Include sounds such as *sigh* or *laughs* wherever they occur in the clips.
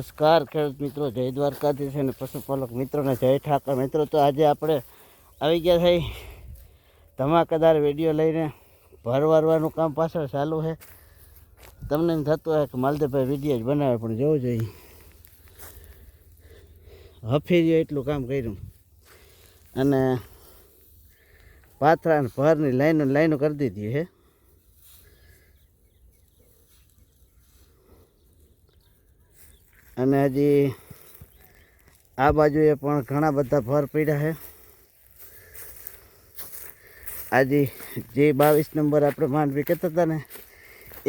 નમસ્કાર, ખેડૂત મિત્રો, જય દ્વારકાધીશ અને પશુપાલક મિત્રોને જય ઠાકર. મિત્રો, તો આજે આપણે આવી ગયા થઈ ધમાકેદાર વીડિયો લઈને ભર વારવાનું કામ પાછળ ચાલુ છે. તમને એમ થતું હોય કે માલદેવભાઈ વીડિયો જ બનાવે, પણ જોવું જોઈએ. હફીરીએ એટલું કામ કર્યું. અને પાથરા ભરની લાઈનો લાઈનો કરી દીધી હે અને હજી આ બાજુએ પણ ઘણા બધા ભર પડ્યા છે. આજે જે બાવીસ નંબર આપણે માંડવી કહેતા હતા ને,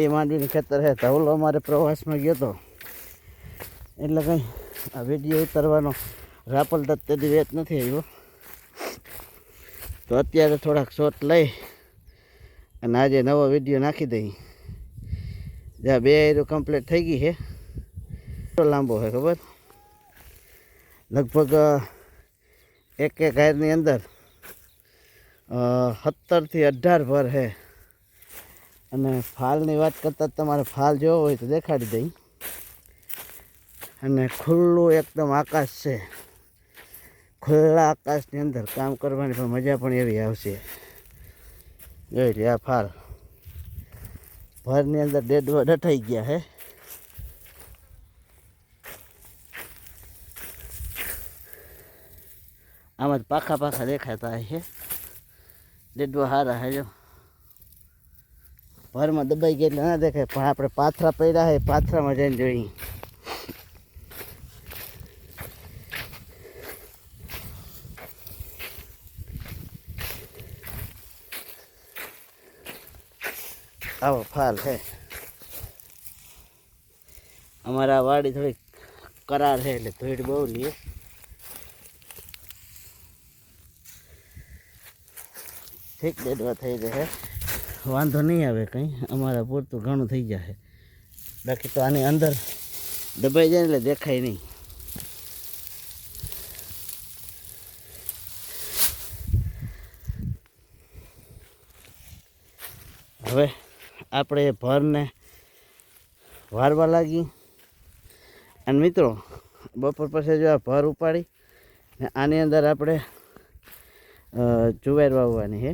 એ માંડવીનું ખેતર છે. ધવલો અમારે પ્રવાસમાં ગયો હતો એટલે કંઈ આ વીડિયો ઉતારવાનો રાપલ તક તેથી વેત નથી આવ્યો. તો અત્યારે થોડાક શોટ લઈ અને આજે નવો વીડિયો નાખી દઈ. જ્યાં બે એરો કમ્પ્લીટ થઈ ગઈ છે. કેટલો લાંબો છે, ખબર? લગભગ એક એક હાયરની અંદર સત્તરથી અઢાર ભર છે. અને ફાલની વાત કરતાં તમારે ફાલ જોવો હોય તો દેખાડી દઈ. અને ખુલ્લું એકદમ આકાશ છે. ખુલ્લા આકાશની અંદર કામ કરવાની પણ મજા પણ એવી આવશે. જોઈ લે આ ફાલ. ભરની અંદર ડેડવા ડઠાઈ ગયા હે આમાં જ પાખા પાખા દેખાતા છે ડેડવા સારા છે જો ભરમાં દબાઈ ગયા એટલે ના દેખાય પણ આપણે પાથરા પડ્યા છે પાથરામાં જઈને જોઈએ આવો ફાલ છે અમારા વાડી થોડી કરાર છે એટલે ભીડ બહુ લે ઠીક દેડવા થઈ રહે વાંધો નહીં આવે કંઈ. અમારા પૂરતું ઘણું થઈ જશે. બાકી તો આની અંદર દબાઈ જાય એટલે દેખાય નહીં. હવે આપણે ભરને વારવા લાગી અને મિત્રો, બપોર પછી જો આ ભર ઉપાડી ને આની અંદર આપણે જુવાર વાવવાની છે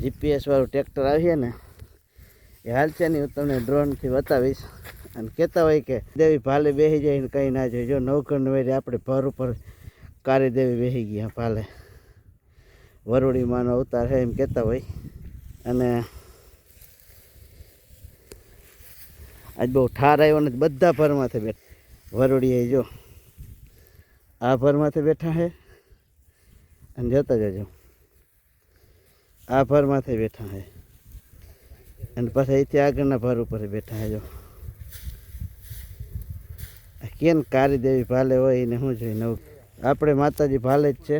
જીપીએસવાળું ટ્રેક્ટર આવીએ ને, એ હાલ છે ને હું તમને ડ્રોનથી બતાવીશ. અને કહેતા હોય કે દેવી ભાલે બેસી જાય કંઈ ના જોઈએ જો નવકણ વેરી આપણે ભર ઉપર કારી દેવી બેસી ગયા ભાલે. વરુડીમાંનો અવતાર છે એમ કહેતા હોય. અને આજ બહુ ઠાર આવ્યો ને બધા ભરમાંથી બેઠા. વરુડીએ જો આ ભરમાંથી બેઠા છે અને જતા જજો. આ ભરમાંથી બેઠા હે. અને પાછા અહીંથી આગળના ભર ઉપર બેઠા હેજો કેમ કારી દેવી ભાલે હોય એને શું જોઈએ નવું. આપણે માતાજી ભાલે જ છે.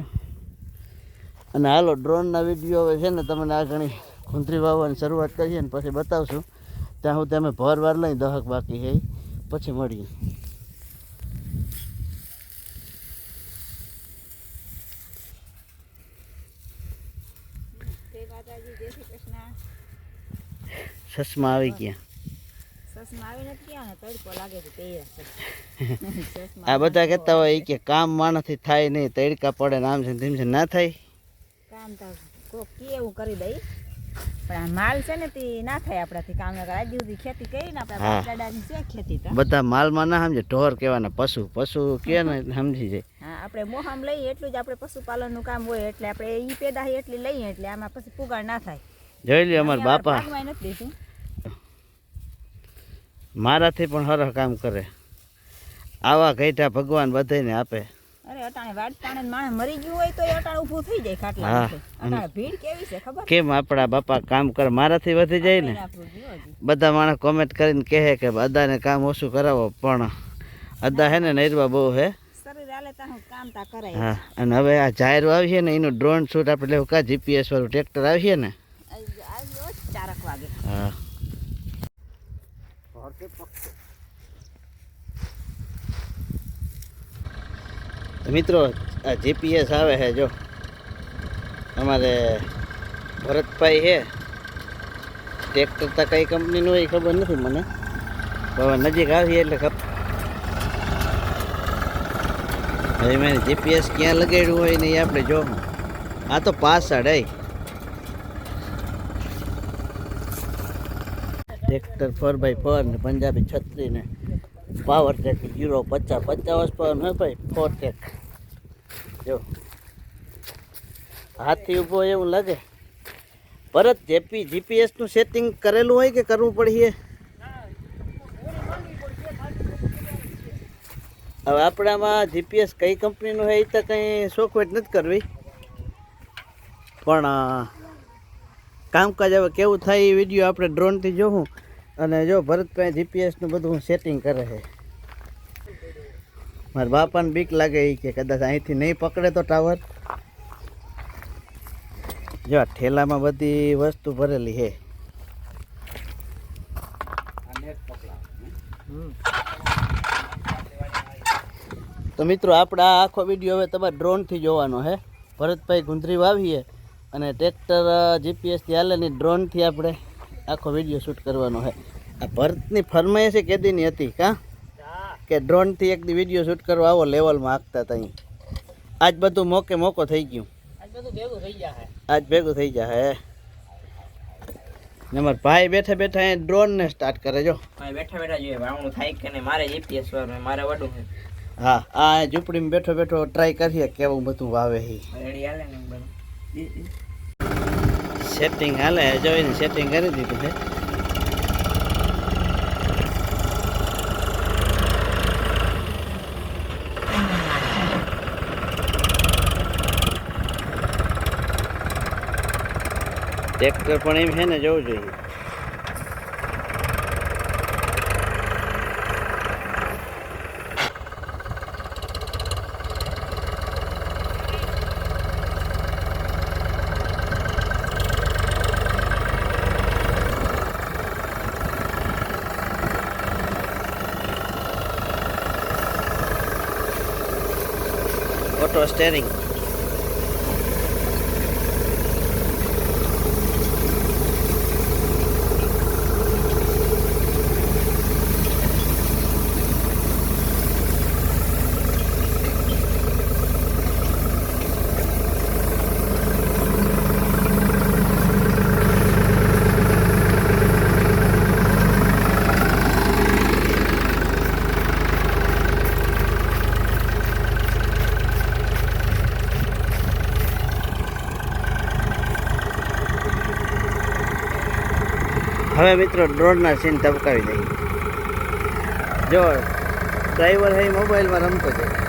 અને હાલો, ડ્રોનના વીડિયો હવે છે ને તમને આ ઘણી ખૂંતરી વાવવાની શરૂઆત કરીએ ને પછી બતાવશું. ત્યાં હું તમે ભર વાર લઈ દહક બાકી છે પછી મળીએ જય માતાજી જય શ્રી કૃષ્ણ ચશ્મા આવી ગયા સસમાં આવી ગયા. ને તડકો લાગે *laughs* આ બધા કહેતા હોય કે કામ માણસથી થાય નહીં તડકા પડે ને આમ છે ને તેમ છે ના થાય. કામ તો કોક કે એવું કરી દઈ પણ આ માલ છે ને તે ના થાય આપણાથી કામ નકર આજ સુધી ખેતી કરીને આપણે. દાદાની છે ખેતી તો. બધા માલમાં ના સમજે ઢોર કહેવાના પશુ. પશુ કે ને સમજી જાય. હા આપણે મોહમ લઈએ એટલું જ આપણે પશુપાલનનું કામ હોય એટલે આપણે એ પેદા હોય એટલી લઈએ એટલે આમાં પછી પુગાડ ના થાય. જોઈ લે અમાર બાપા. નથી દેતું મારાથી પણ હરહ કામ કરે. આવા ઘેટા ભગવાન બધાને આપે. અરે અટાણે વાડ તાણે માણસ મરી ગયું હોય તો અટાણે ઊભું થઈ જાય ખાટલા હા. નીચે. અટાણે ભીડ કેવી છે ખબર? કેમ આપણા બાપા કામ કરે? મારાથી વધી જાય ને. બધા માણસ કોમેન્ટ કરીને કહે કે અદાને કામ ઓછું કરાવો પણ અદા હે ને નૈરવા બહુ હે. હું કામ તા હા અને હવે આ જાહેર આવીએ ને એનું ડ્રોન શૂટ આપણે લેવું. કા જીપીએસ વાળું ટ્રેક્ટર આવીએ ને? હા. તો મિત્રો, આ જીપીએસ આવે છે, જો. અમારે ભરતભાઈ છે. ટ્રેક્ટર તો કઈ કંપનીનું એ ખબર નથી મને. હવે નજીક આવીએ એટલે ખબર. હવે મેં જીપીએસ ક્યાં લગાડ્યું હોય ને એ આપણે જો આ તો પાછળ, હે. ટ્રેક્ટર ફોર બાય ફોર ને પંજાબી છત્રી ને. પાવર ટેક જીરો પચાસ પચાસ પાવર હોય ભાઈ ફોર ટેક જો. હાથથી ઊભો એવું લાગે. પરત જેપી જીપીએસનું સેટિંગ કરેલું હોય કે કરવું પડીએ? હવે આપણામાં જીપીએસ કઈ કંપનીનું હોય એ તો કંઈ શોખવેટ નથી કરવી. પણ કામકાજ હવે કેવું થાય એ વીડિયો આપણે ડ્રોનથી જોવું અને જો ભરતભાઈ જીપીએસનું બધું સેટિંગ કરે છે. મારા બાપાને બીક લાગે એ કે કદાચ અહીંથી નહીં પકડે તો ટાવર જો ઠેલામાં બધી વસ્તુ ભરેલી છે. તો મિત્રો, આપણે આખો વીડિયો હવે તમારે ડ્રોનથી જોવાનો છે. ભરતભાઈ ગુંદરી વાવીએ અને ટ્રેક્ટર જીપીએસથી હાલે ને ડ્રોનથી આપણે આખો વીડિયો શૂટ કરવાનો છે આ ભરતની ફરમાઈશ કેદીની હતી કાં? કે ડ્રોનથી એક દી વીડિયો શૂટ કરવા આવો લેવલમાં આખતા હતા આજ બધું મોકે મોકો થઈ ગયું. આજ ભેગું થઈ જાય આજ ભેગું થઈ જાય ને મારા ભાઈ બેઠા બેઠા એ ડ્રોનને સ્ટાર્ટ કરે જો. બેઠા બેઠા જોઈએ વાવણું થાય કે નહીં? મારે જીપીએસ વાર મારે વડું હા આ ઝૂંપડીમાં બેઠો બેઠો ટ્રાય કરીએ કેવું બધું વાવે બધું. સેટિંગ હાલે જોઈને સેટિંગ કરી દીધું છે. ટ્રેક્ટર પણ એમ છે ને જવું જોઈએ. auto steering હવે મિત્રો ડ્રોનના સીન ટપકાવી દઈએ. જો ડ્રાઈવર હે મોબાઈલમાં રમતો છે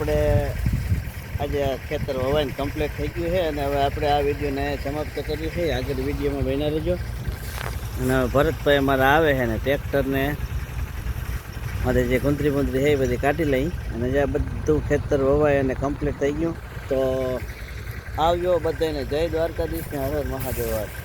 આપણે આજે ખેતર વવાઈને કમ્પ્લીટ થઈ ગયું છે અને હવે આપણે આ વિડીયોને સમાપ્ત કરીએ છીએ. આગળ વિડીયોમાં બન્યા રહેજો. અને હવે ભરતભાઈ અમારા આવે છે ને ટ્રેક્ટરને મારે જે કુંતરી કુંતરી છે એ બધી કાઢી લઈ અને જે બધું ખેતર વવાય અને કમ્પ્લીટ થઈ ગયું. તો આવજો બધાને જય દ્વારકાધીશ હર હર મહાદેવ.